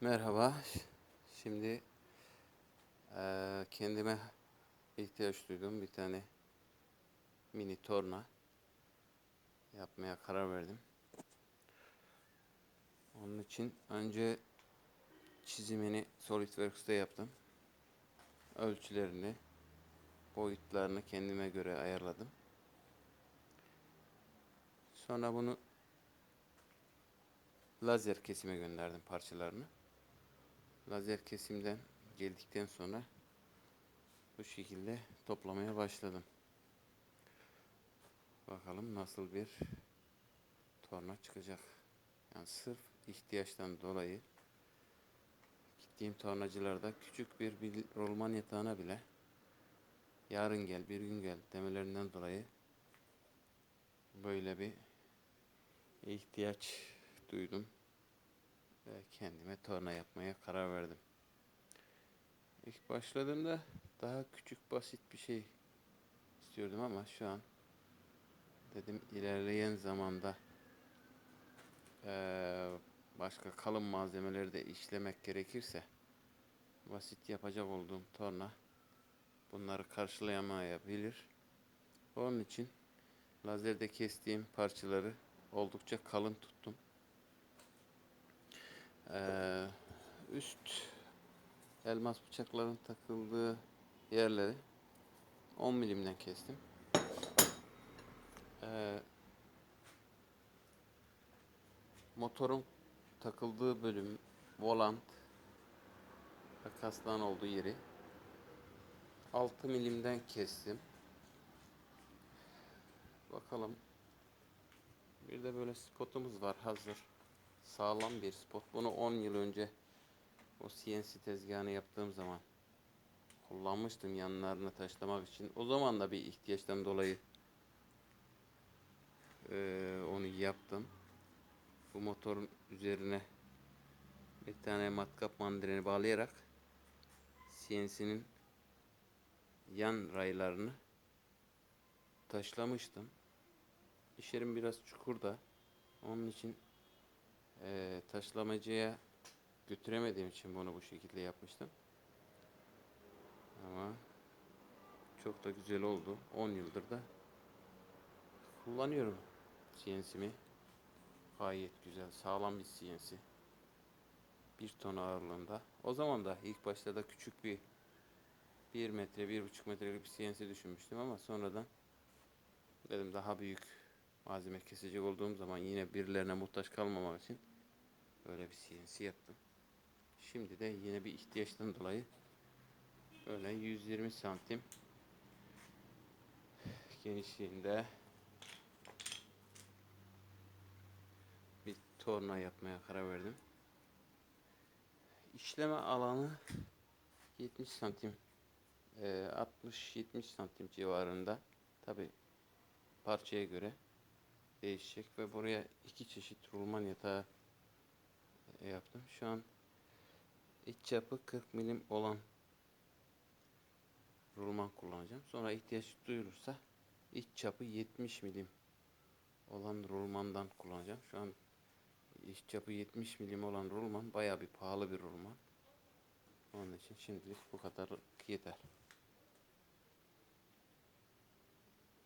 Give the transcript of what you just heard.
Merhaba. Şimdi eee, kendime ihtiyaç duyduğum bir tane mini torna yapmaya karar verdim. Onun için önce çizimini SolidWorks'ta yaptım. Ölçülerini, boyutlarını kendime göre ayarladım. Sonra bunu lazer kesime gönderdim parçalarını. Lazer kesimden geldikten sonra bu şekilde toplamaya başladım. Bakalım nasıl bir torna çıkacak. Yani sırf ihtiyaçtan dolayı gittiğim tornacılarda küçük bir bil- rolman yatağına bile yarın gel bir gün gel demelerinden dolayı böyle bir ihtiyaç duydum ve kendime torna yapmaya karar verdim. İlk başladığımda daha küçük basit bir şey istiyordum ama şu an dedim ilerleyen zamanda başka kalın malzemeleri de işlemek gerekirse basit yapacak olduğum torna bunları karşılayamayabilir. Onun için lazerde kestiğim parçaları oldukça kalın tuttum. Eee, üst elmas bıçakların takıldığı yerleri 10 milimden kestim. Eee, motorun takıldığı bölüm, volant ve kasnağın olduğu yeri 6 milimden kestim. Bakalım. Bir de böyle spotumuz var hazır. Sağlam bir spot. Bunu 10 yıl önce o CNC tezgahını yaptığım zaman kullanmıştım yanlarını taşlamak için. O zaman da bir ihtiyaçtan dolayı eee, onu yaptım. Bu motorun üzerine bir tane matkap mandalini bağlayarak CNC'nin yan raylarını taşlamıştım. İş biraz çukurda. Onun için eee taşlamacıya götüremediğim için bunu bu şekilde yapmıştım. Ama çok da güzel oldu. 10 yıldır da kullanıyorum CNC'mi. Gayet güzel, sağlam bir CNC. Bir ton ağırlığında. O zaman da ilk başta da küçük bir 1 metre, 1,5 metrelik bir CNC düşünmüştüm ama sonradan dedim daha büyük malzeme kesecek olduğum zaman yine birilerine muhtaç kalmamak için böyle bir CNC yaptım. Şimdi de yine bir ihtiyaçtan dolayı böyle 120 santim genişliğinde bir torna yapmaya karar verdim. İşleme alanı 70 santim eee, 60-70 santim civarında tabi parçaya göre değişecek ve buraya iki çeşit rulman yatağı e, yaptım. Şu an iç çapı 40 milim olan rulman kullanacağım. Sonra ihtiyaç duyulursa iç çapı 70 milim olan rulmandan kullanacağım. Şu an iç çapı 70 milim olan rulman bayağı bir pahalı bir rulman. Onun için şimdilik bu kadar yeter.